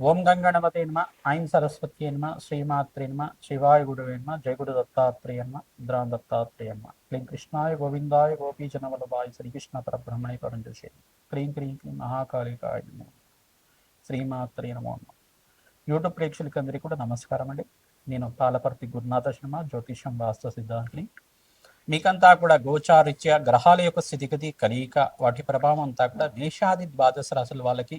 ఓం గంగణపతి నమ ఐం సరస్వతి నమ శ్రీమాత్రి నమ శివాయ గురువే నమ జయ దత్తాత్రేయ నమ దత్తాత్రేయ నమ. క్లీం కృష్ణాయ గోవిందాయ గోపీజన వల్లభాయ శ్రీకృష్ణ పరబ్రహ్మణే పరంజోషే క్లీం క్రీం క్లీం మహాకాళికాయ నమో శ్రీమాత్రి నమో నమ. యూట్యూబ్ ప్రేక్షకులందరికీ కూడా నమస్కారం అండి. నేను పాలపర్తి గురునాథ శర్మ జ్యోతిషం వాస్తు సిద్ధాంతిని. మీకంతా కూడా గోచారిత్య గ్రహాల యొక్క స్థితిగతి కలియిక వాటి ప్రభావం అంతా కూడా మేషాది ద్వాదశ రాశుల వాళ్ళకి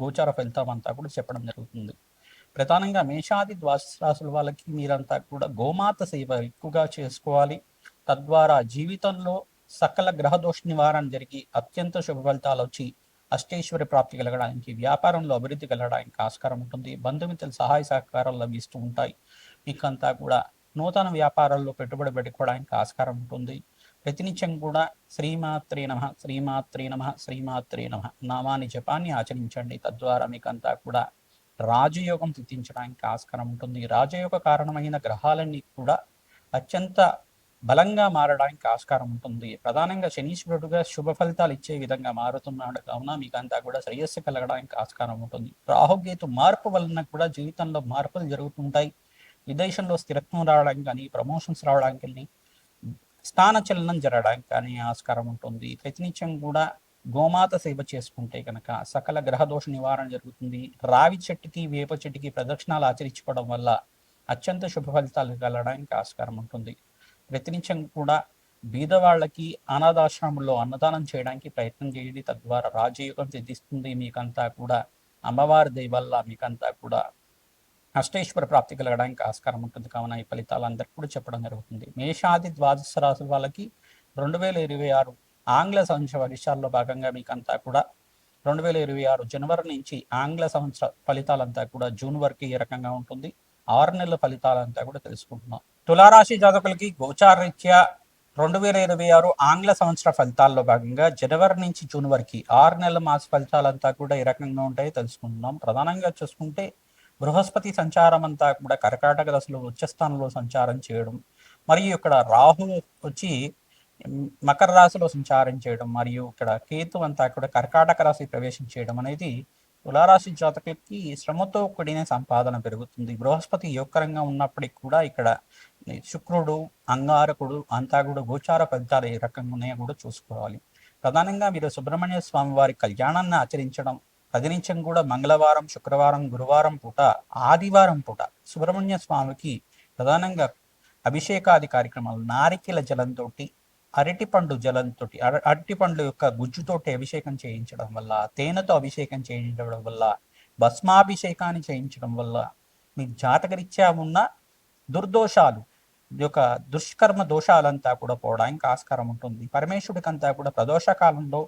గోచార ఫలితం అంతా కూడా చెప్పడం జరుగుతుంది. ప్రధానంగా మేషాది ద్వాదశ రాశుల వాళ్ళకి మీరంతా కూడా గోమాత సేవ ఎక్కువగా చేసుకోవాలి. తద్వారా జీవితంలో సకల గ్రహ దోష నివారణ జరిగి అత్యంత శుభ ఫలితాలు వచ్చి అష్టేశ్వరి ప్రాప్తి కలగడానికి వ్యాపారంలో అభివృద్ధి కలగడానికి ఆస్కారం ఉంటుంది. బంధుమిత్రుల సహాయ సహకారాలు లభిస్తూ ఉంటాయి. మీకంతా కూడా నూతన వ్యాపారాల్లో పెట్టుబడి పెట్టుకోవడానికి ఆస్కారం ఉంటుంది. ప్రతినిత్యం కూడా శ్రీమాత్రే నమ శ్రీమాత్రే నమ శ్రీమాత్రే నమ. నామాని జపాన్ని ఆచరించండి. తద్వారా మీకంతా కూడా రాజయోగం సిద్ధించడానికి ఆస్కారం ఉంటుంది. రాజయోగ కారణమైన గ్రహాలన్నీ కూడా అత్యంత బలంగా మారడానికి ఆస్కారం ఉంటుంది. ప్రధానంగా శనీశ్వరుడుగా శుభ ఫలితాలు ఇచ్చే విధంగా మారుతున్నాడు. కావున మీకంతా కూడా శ్రేయస్సు కలగడానికి ఆస్కారం ఉంటుంది. రాహుకేతు మార్పు వలన కూడా జీవితంలో మార్పులు జరుగుతుంటాయి. విదేశంలో స్థిరత్వం రావడానికి కానీ ప్రమోషన్స్ రావడానికి స్థానచలనం స్థాన చలనం జరగడానికి కానీ ఆస్కారం ఉంటుంది. ప్రతినిత్యం కూడా గోమాత సేవ చేసుకుంటే కనుక సకల గ్రహదోష నివారణ జరుగుతుంది. రావి చెట్టుకి వేప చెట్టుకి ప్రదక్షిణాలు ఆచరించుకోవడం వల్ల అత్యంత శుభ ఫలితాలు కలగడానికి ఆస్కారం ఉంటుంది. ప్రతినిత్యం కూడా బీదవాళ్ళకి అనాథాశ్రమంలో అన్నదానం చేయడానికి ప్రయత్నం చేయండి. తద్వారా రాజయోగం సిద్ధిస్తుంది. మీకంతా కూడా అమ్మవారి దయ వల్ల మీకంతా కూడా అష్టేశ్వర ప్రాప్తి కలగడానికి ఆస్కారం ఉంటుంది. కావున ఈ ఫలితాలు అందరికి కూడా చెప్పడం జరుగుతుంది. మేషాది ద్వాదశ రాశుల వాళ్ళకి రెండు వేల ఇరవై ఆరు ఆంగ్ల సంవత్సర వర్షాల్లో భాగంగా మీకంతా కూడా రెండు వేల ఇరవై ఆరు జనవరి నుంచి ఆంగ్ల సంవత్సర ఫలితాలంతా కూడా జూన్ వరకు ఏ రకంగా ఉంటుంది? ఆరు నెలల ఫలితాలంతా కూడా తెలుసుకుంటున్నాం. తులారాశి జాతకులకి గోచారరీత్యా రెండు వేల ఇరవై ఆరు ఆంగ్ల సంవత్సర ఫలితాల్లో భాగంగా జనవరి నుంచి జూన్ వరకు ఆరు నెలల మాస ఫలితాలంతా కూడా ఏ రకంగా ఉంటాయో తెలుసుకుంటున్నాం. ప్రధానంగా చూసుకుంటే బృహస్పతి సంచారం అంతా కూడా కర్కాటక దశలో ఉచ్చస్థానంలో సంచారం చేయడం మరియు ఇక్కడ రాహు వచ్చి మకర రాశిలో సంచారం చేయడం మరియు ఇక్కడ కేతు అంతా కూడా కర్కాటక రాశి ప్రవేశం చేయడం అనేది తులారాశి జాతకులకి శ్రమతో కూడిన సంపాదన పెరుగుతుంది. బృహస్పతి యోగకరంగా ఉన్నప్పటికీ కూడా ఇక్కడ శుక్రుడు అంగారకుడు అంతా కూడా గోచార ఫలితాలు ఏ రకంగా ఉన్నాయో కూడా చూసుకోవాలి. ప్రధానంగా మీరు సుబ్రహ్మణ్య స్వామి వారి కళ్యాణాన్ని ఆచరించడం ప్రతినిత్యం కూడా మంగళవారం శుక్రవారం గురువారం పూట ఆదివారం పూట సుబ్రహ్మణ్య స్వామికి ప్రధానంగా అభిషేకాది కార్యక్రమాలు నారికెల జలంతో అరటిపండు జలంతో అరటిపండ్ల యొక్క గుజ్జుతోటి అభిషేకం చేయించడం వల్ల తేనెతో అభిషేకం చేయించడం వల్ల భస్మాభిషేకాన్ని చేయించడం వల్ల మీ జాతకరీత్యా ఉన్న దుర్దోషాలు యొక్క దుష్కర్మ దోషాలంతా కూడా పోవడానికి ఆస్కారం ఉంటుంది. పరమేశ్వరుడికంతా కూడా ప్రదోష కాలంలో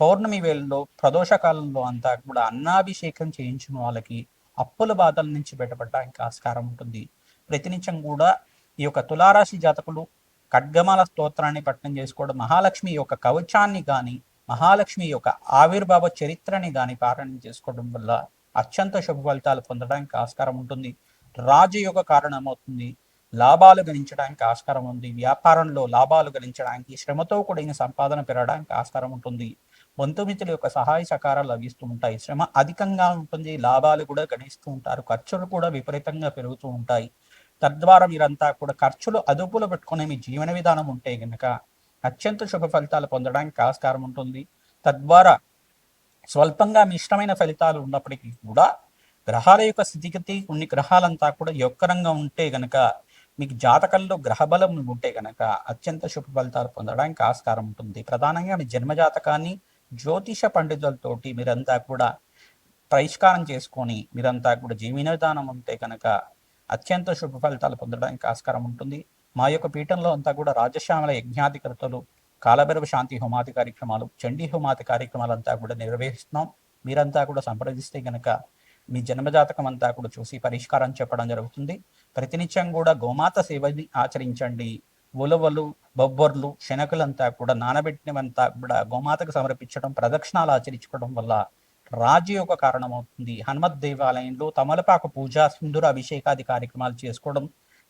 పౌర్ణమి వేళల్లో ప్రదోష కాలంలో అంతా కూడా అన్నాభిషేకం చేయించిన వాళ్ళకి అప్పుల బాధల నుంచి బయటపడడానికి ఆస్కారం ఉంటుంది. ప్రతినిత్యం కూడా ఈ యొక్క తులారాశి జాతకులు ఖడ్గమాల స్తోత్రాన్ని పట్టణం చేసుకోవడం మహాలక్ష్మి యొక్క కవచాన్ని కానీ మహాలక్ష్మి యొక్క ఆవిర్భావ చరిత్రని కానీ పారాయణం చేసుకోవడం వల్ల అత్యంత శుభ ఫలితాలు పొందడానికి ఆస్కారం ఉంటుంది. రాజయోగ కారణమవుతుంది. లాభాలు గణించడానికి ఆస్కారం ఉంది. వ్యాపారంలో లాభాలు గణించడానికి శ్రమతో కూడిన సంపాదన పెరగడానికి ఆస్కారం ఉంటుంది. బంధుమిత్రుల యొక్క సహాయ సహకారాలు లభిస్తూ ఉంటాయి. శ్రమ అధికంగా ఉంటుంది లాభాలు కూడా గణిస్తూ ఉంటారు ఖర్చులు కూడా విపరీతంగా పెరుగుతూ ఉంటాయి. తద్వారా మీరంతా కూడా ఖర్చులు అదుపులో పెట్టుకునే మీ జీవన విధానం ఉంటే గనక అత్యంత శుభ ఫలితాలు పొందడానికి ఆస్కారం ఉంటుంది. తద్వారా స్వల్పంగా మిశ్రమైన ఫలితాలు ఉన్నప్పటికీ కూడా గ్రహాల యొక్క స్థితిగతి కొన్ని గ్రహాలంతా కూడా యొక్కరంగా ఉంటే గనక మీకు జాతకంలో గ్రహబలం ఉంటే గనక అత్యంత శుభ ఫలితాలు పొందడానికి ఆస్కారం ఉంటుంది. ప్రధానంగా మీ జన్మజాతకాన్ని జ్యోతిష పండితులతోటి మీరంతా కూడా పరిష్కారం చేసుకొని మీరంతా కూడా జీవన విధానం ఉంటే కనుక అత్యంత శుభ ఫలితాలు పొందడానికి ఆస్కారం ఉంటుంది. మా యొక్క పీఠంలో అంతా కూడా రాజశ్యామల యజ్ఞాధికర్తలు కాలభైరవ శాంతి హోమాతి కార్యక్రమాలు చండీ హోమాతి కార్యక్రమాలు అంతా కూడా నిర్వహిస్తున్నాం. మీరంతా కూడా సంప్రదిస్తే కనుక మీ జన్మజాతకం అంతా కూడా చూసి పరిష్కారం చెప్పడం జరుగుతుంది. ప్రతినిత్యం కూడా గోమాత సేవని ఆచరించండి. ఉలవలు బొబ్బర్లు శనకలంతా కూడా నానబెట్టినవంతా కూడా గోమాతకు సమర్పించడం ప్రదక్షిణాలు ఆచరించుకోవడం వల్ల రాజయోగ కారణమవుతుంది. హనుమత్ దేవాలయంలో తమలపాకు పూజ సింధుర అభిషేకాది కార్యక్రమాలు చేసుకోవడం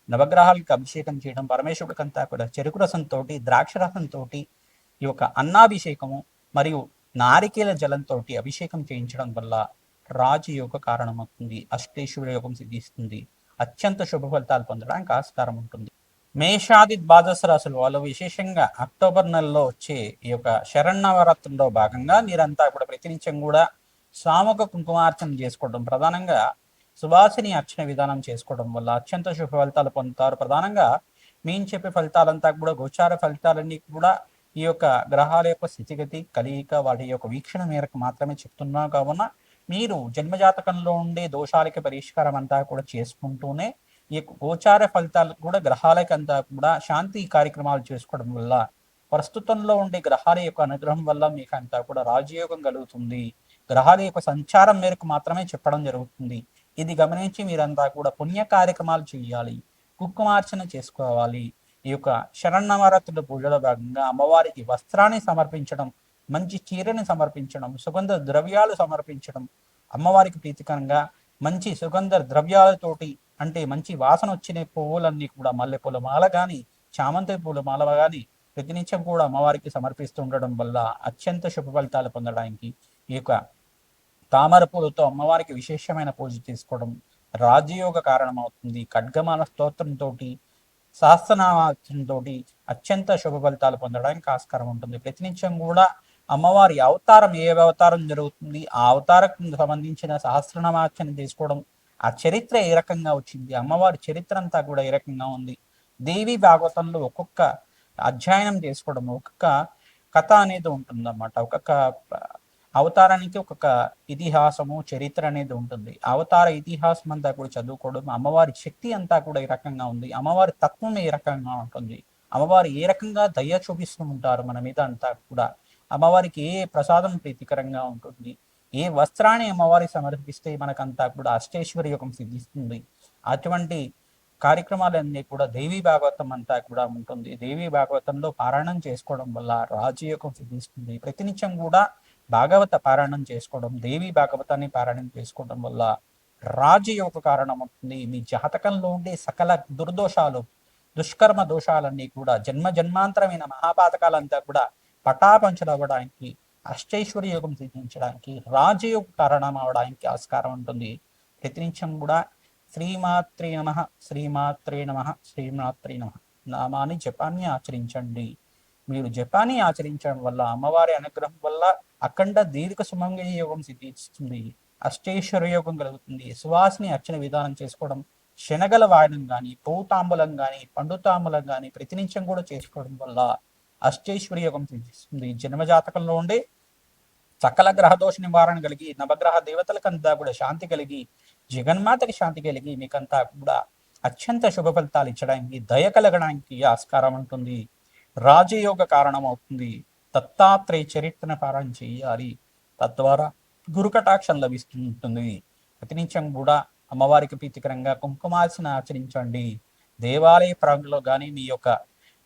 నవగ్రహాలకు అభిషేకం చేయడం పరమేశ్వరుడికంతా కూడా చెరుకు రసంతో ద్రాక్ష రసంతో ఈ యొక్క అన్నాభిషేకము మరియు నారికేల జలంతో అభిషేకం చేయించడం వల్ల రాజయోగ కారణమవుతుంది. అష్టేశ్వర యోగం సిద్ధిస్తుంది. అత్యంత శుభ ఫలితాలు పొందడానికి ఆస్కారం ఉంటుంది. మేషాది ద్వాదశ రాశులు వాళ్ళు విశేషంగా అక్టోబర్ నెలలో వచ్చే ఈ యొక్క శరణవరాత్రుల్లో భాగంగా మీరంతా కూడా ప్రతినిత్యం కూడా సాముఖ కుంకుమార్చన చేసుకోవడం ప్రధానంగా సువాసిని అర్చన విధానం చేసుకోవడం వల్ల అత్యంత శుభ ఫలితాలు పొందుతారు. ప్రధానంగా మేము చెప్పే ఫలితాలంతా కూడా గోచార ఫలితాలన్నీ కూడా ఈ యొక్క గ్రహాల యొక్క స్థితిగతి కలియిక వాటి యొక్క వీక్షణ మేరకు మాత్రమే చెప్తున్నాం. కావున మీరు జన్మజాతకంలో ఉండే దోషాలకి పరిష్కారం అంతా కూడా చేసుకుంటూనే ఈ గోచార ఫలితాలు కూడా గ్రహాలకంతా కూడా శాంతి కార్యక్రమాలు చేసుకోవడం వల్ల ప్రస్తుతంలో ఉండే గ్రహాల యొక్క అనుగ్రహం వల్ల మీకు అంతా కూడా రాజయోగం కలుగుతుంది. గ్రహాల యొక్క సంచారం మేరకు మాత్రమే చెప్పడం జరుగుతుంది. ఇది గమనించి మీరంతా కూడా పుణ్య కార్యక్రమాలు చేయాలి. కుంకుమార్చన చేసుకోవాలి. ఈ యొక్క శరణవరాత్రుల పూజలో భాగంగా అమ్మవారికి వస్త్రాన్ని సమర్పించడం మంచి చీరని సమర్పించడం సుగంధ ద్రవ్యాలు సమర్పించడం అమ్మవారికి ప్రీతికరంగా మంచి సుగంధ ద్రవ్యాలతోటి అంటే మంచి వాసన వచ్చిన పువ్వులన్నీ కూడా మల్లెపూల మాల కానీ చామంతి పూల మాల కానీ ప్రతినిత్యం కూడా అమ్మవారికి సమర్పిస్తుండడం వల్ల అత్యంత శుభ ఫలితాలు పొందడానికి ఈ యొక్క తామర పూలతో అమ్మవారికి విశేషమైన పూజ చేసుకోవడం రాజయోగ కారణమవుతుంది. ఖడ్గమాల స్తోత్రంతో సహస్రనామాచంతో అత్యంత శుభ ఫలితాలు పొందడానికి ఆస్కారం ఉంటుంది. ప్రతినిత్యం కూడా అమ్మవారి అవతారం ఏ అవతారం జరుగుతుంది ఆ అవతారకు సంబంధించిన సహస్రనామార్చన చేసుకోవడం ఆ చరిత్ర ఏ రకంగా వచ్చింది? అమ్మవారి చరిత్ర అంతా కూడా ఏ రకంగా ఉంది? దేవి భాగవతంలో ఒక్కొక్క అధ్యయనం చేసుకోవడం ఒక్కొక్క కథ అనేది ఉంటుందన్నమాట. ఒక్కొక్క అవతారానికి ఒక్కొక్క ఇతిహాసము చరిత్ర అనేది ఉంటుంది. అవతార ఇతిహాసం అంతా కూడా చదువుకోవడం అమ్మవారి శక్తి అంతా కూడా ఈ రకంగా ఉంది? అమ్మవారి తత్వం ఏ రకంగా ఉంటుంది? అమ్మవారు ఏ రకంగా దయ చూపిస్తూ ఉంటారు? మన మీద అంతా కూడా అమ్మవారికి ఏ ప్రసాదం ప్రీతికరంగా ఉంటుంది? ఏ వస్త్రాన్ని అమ్మవారికి సమర్పిస్తే మనకంతా కూడా అష్టేశ్వరి యోగం సిద్ధిస్తుంది. అటువంటి కార్యక్రమాలన్నీ కూడా దేవీ భాగవతం అంతా కూడా ఉంటుంది. దేవీ భాగవతంలో పారాయణం చేసుకోవడం వల్ల రాజయోగం సిద్ధిస్తుంది. ప్రతినిత్యం కూడా భాగవత పారాయణం చేసుకోవడం దేవి భాగవతాన్ని పారాయణం చేసుకోవడం వల్ల రాజయోగ కారణం అవుతుంది మీ జాతకంలో ఉండే సకల దుర్దోషాలు దుష్కర్మ దోషాలన్నీ కూడా జన్మ జన్మాంతరమైన మహాపాతకాలంతా కూడా పటాపంచలవ్వడానికి అష్టైశ్వర్య యోగం సిద్ధించడానికి రాజయోగ కారణం అవడానికి ఆస్కారం ఉంటుంది. ప్రతినిత్యం కూడా శ్రీమాత్రే నమ శ్రీమాత్రే నమ శ్రీమాత్రే నమ నామాన్ని జపాన్ని ఆచరించండి. మీరు జపాన్ని ఆచరించడం వల్ల అమ్మవారి అనుగ్రహం వల్ల అఖండ దీర్ఘ సుమంగళ యోగం సిద్ధిస్తుంది. అష్టేశ్వర యోగం కలుగుతుంది. సువాసిని అర్చన విధానం చేసుకోవడం శనగల వాయనం కానీ పూతాంబులం కానీ పండుతాంబులం కానీ ప్రతినిత్యం కూడా చేసుకోవడం వల్ల అష్టేశ్వరి యోగం సిద్ధిస్తుంది. జన్మజాతకంలో ఉండే సకల గ్రహదోష నివారణ కలిగి నవగ్రహ దేవతలకంతా కూడా శాంతి కలిగి జగన్మాతకి శాంతి కలిగి మీకంతా కూడా అత్యంత శుభ ఫలితాలు ఇచ్చడానికి దయ కలగడానికి ఆస్కారం ఉంటుంది. రాజయోగ కారణం అవుతుంది దత్తాత్రేయ చరిత్రను పారాయణ చేయాలి. తద్వారా గురుకటాక్షం లభిస్తుంటుంది. ప్రతినిత్యం కూడా అమ్మవారికి ప్రీతికరంగా కుంకుమార్చన ఆచరించండి. దేవాలయ ప్రాంగంలో కానీ మీ యొక్క